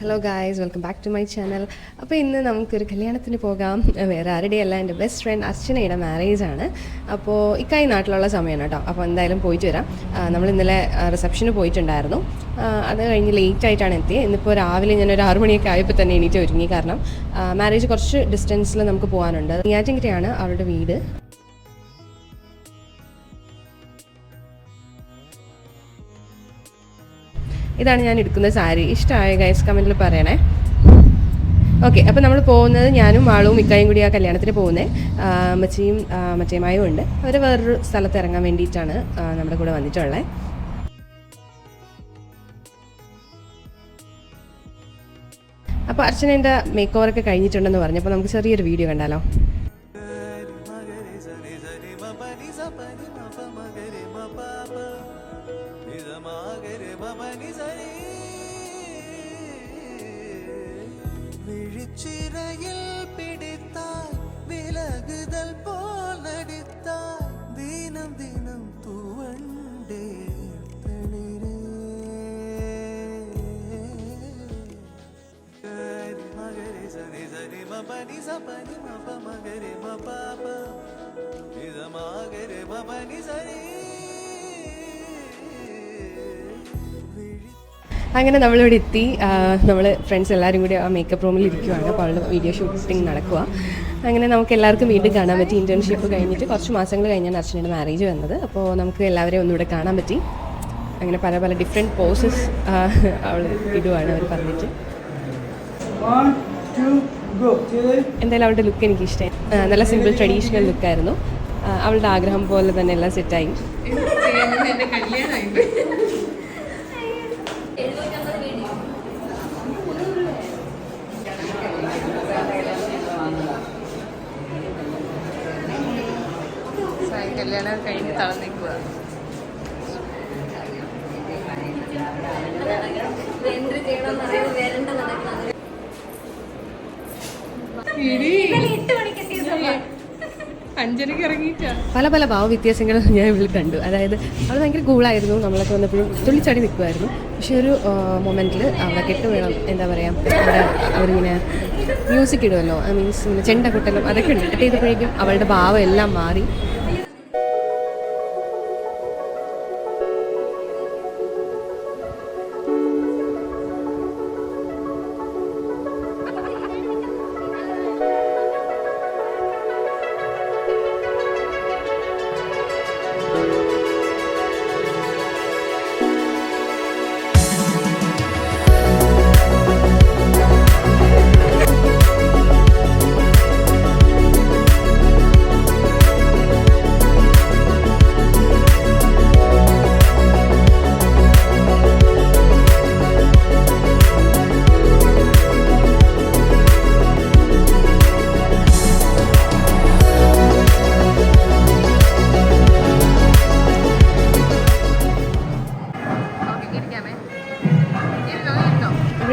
Hello guys welcome back to my channel അപ്പോൾ ഇന്ന് നമുക്കൊരു കല്യാണത്തിന് പോകാം. വേറെ ആരുടെയല്ല എന്റെ ബെസ്റ്റ് ഫ്രണ്ട് അർച്ചനയുടെ മാരേജ് ആണ്. അപ്പോൾ ഇക്കായി നാട്ടിലുള്ള സമയമാണ് കേട്ടോ. അപ്പോൾ എന്തായാലും പോയിട്ട് വരാം. നമ്മൾ ഇന്നലെ റിസപ്ഷന് പോയിട്ടുണ്ടായിരുന്നു. അത് കഴിഞ്ഞ് ലേറ്റ് ആയിട്ടാണ് എത്തിയത് ഇന്നിപ്പോൾ രാവിലെ ഞാൻ ഒരു ആറു മണിയൊക്കെ ആയപ്പോൾ തന്നെ എണീറ്റ് ഒരുങ്ങി. കാരണം മാരേജ് കുറച്ച് ഡിസ്റ്റൻസിൽ നമുക്ക് പോകാനുണ്ട് നെയ്യാറ്റിൻകരയാണ് അവരുടെ വീട്. ഇതാണ് ഞാൻ എടുക്കുന്ന സാരി. ഇഷ്ടമായ ഗൈസ് കമന്റിൽ പറയണേ. ഓക്കെ അപ്പോൾ നമ്മൾ പോകുന്നത് ഞാനും മാളും ഇക്കായും കൂടി ആ കല്യാണത്തിന് പോകുന്നത് അമ്മച്ചിയും മറ്റേമായും ഉണ്ട്. അവർ വേറൊരു സ്ഥലത്ത് ഇറങ്ങാൻ വേണ്ടിയിട്ടാണ് നമ്മുടെ കൂടെ വന്നിട്ടുള്ളത് അപ്പോൾ അർച്ചനേന്റെ മേക്ക് ഓവറൊക്കെ കഴിഞ്ഞിട്ടുണ്ടെന്ന് പറഞ്ഞപ്പോൾ നമുക്ക് ചെറിയൊരു വീഡിയോ കണ്ടാലോ? மகரி மபனி சபனி மப மகரி மபாப நித மகரி மபனி சரி விழிச்சிறையில் பிடித்தாய் விலகுதல் போல் நடித்தாய். தினம் தினம் துவண்டே தளிரே. மகரி சனி சனி மபனி சபனி மப மகரி மபாபா இத மகரி மபனி சரி விழி അങ്ങനെ നമ്മളിവിടെ എത്തി നമ്മൾ ഫ്രണ്ട്സ് എല്ലാവരും കൂടി ആ മേക്കപ്പ് റൂമിൽ ഇരിക്കുവാണ് അപ്പോൾ അവളുടെ വീഡിയോ ഷൂട്ടിംഗ് നടക്കുക അങ്ങനെ നമുക്ക് എല്ലാവർക്കും വീണ്ടും കാണാൻ പറ്റി ഇൻറ്റേൺഷിപ്പ് കഴിഞ്ഞിട്ട് കുറച്ച് മാസങ്ങൾ കഴിഞ്ഞാണ് അർച്ചനയുടെ മാരേജ് വന്നത് അപ്പോൾ നമുക്ക് എല്ലാവരെയും ഒന്നുകൂടെ കാണാൻ പറ്റി അങ്ങനെ പല പല ഡിഫറെൻറ്റ് പോസസ് അവൾ ഇടുവാണ് അവർ പറഞ്ഞിട്ട് One, two, go. എന്തായാലും അവളുടെ ലുക്ക് എനിക്ക് ഇഷ്ടമായി നല്ല സിമ്പിൾ ട്രഡീഷണൽ ലുക്കായിരുന്നു അവളുടെ ആഗ്രഹം പോലെ തന്നെ എല്ലാം സെറ്റായി കല്യാണം കഴിഞ്ഞ് തളർന്നിക്കുക അഞ്ചരക്ക് ഇറങ്ങിയിട്ടാ. പല പല ഭാവവ്യത്യാസങ്ങൾ ഞാൻ ഇവിടെ കണ്ടു. അതായത് അവൾ ഭയങ്കര കൂളായിരുന്നു. നമ്മളൊക്കെ വന്നപ്പോഴും തുള്ളിച്ചാടി നിൽക്കുമായിരുന്നു. പക്ഷെ ഒരു മൊമെന്റിൽ അവളെ കെട്ട് വേണം എന്താ പറയുക അവിടെ അവരിങ്ങനെ മ്യൂസിക് ഇടുമല്ലോ ഐ മീൻസ് ഇങ്ങനെ ചെണ്ട കുട്ടലും അതൊക്കെ ഉണ്ട്. കട്ട് ചെയ്തപ്പോഴേക്കും അവളുടെ ഭാവം എല്ലാം മാറി.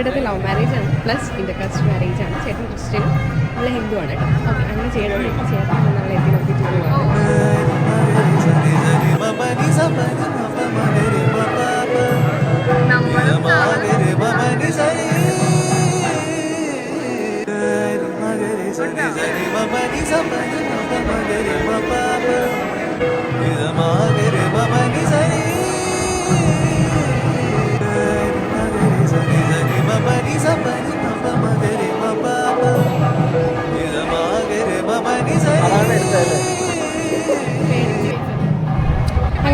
ഇവിടുത്തെ ലവ് മാരേജ് ആണ്. പ്ലസ് ഇന്റർകാസ്റ്റ് മാരേജ് ആണ് ചേട്ടൻ ക്രിസ്ത്യനും നമ്മൾ ഹിന്ദു ആണ് കേട്ടോ. ഓക്കെ അങ്ങനെ ചെയ്യണമെങ്കിൽ ചേട്ടൻ നമ്മളെ എത്തി നോക്കിയിട്ട്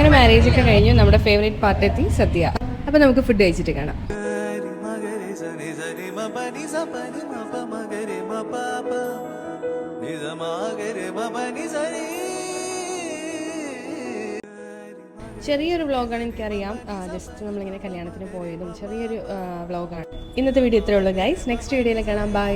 അങ്ങനെ മാരേജ് ഒക്കെ കഴിഞ്ഞു. നമ്മുടെ ഫേവറേറ്റ് പാർട്ട് എത്തി സദ്യ. അപ്പൊ നമുക്ക് ഫുഡ് കഴിച്ചിട്ട് കാണാം. ചെറിയൊരു വ്ളോഗാണ് എനിക്കറിയാം. ജസ്റ്റ് നമ്മളിങ്ങനെ കല്യാണത്തിന് പോയതും ചെറിയൊരു വ്ളോഗാണ് ഇന്നത്തെ വീഡിയോ ഇത്രയുള്ളൂ ഗൈസ് നെക്സ്റ്റ് വീഡിയോയിൽ കാണാം. ബൈ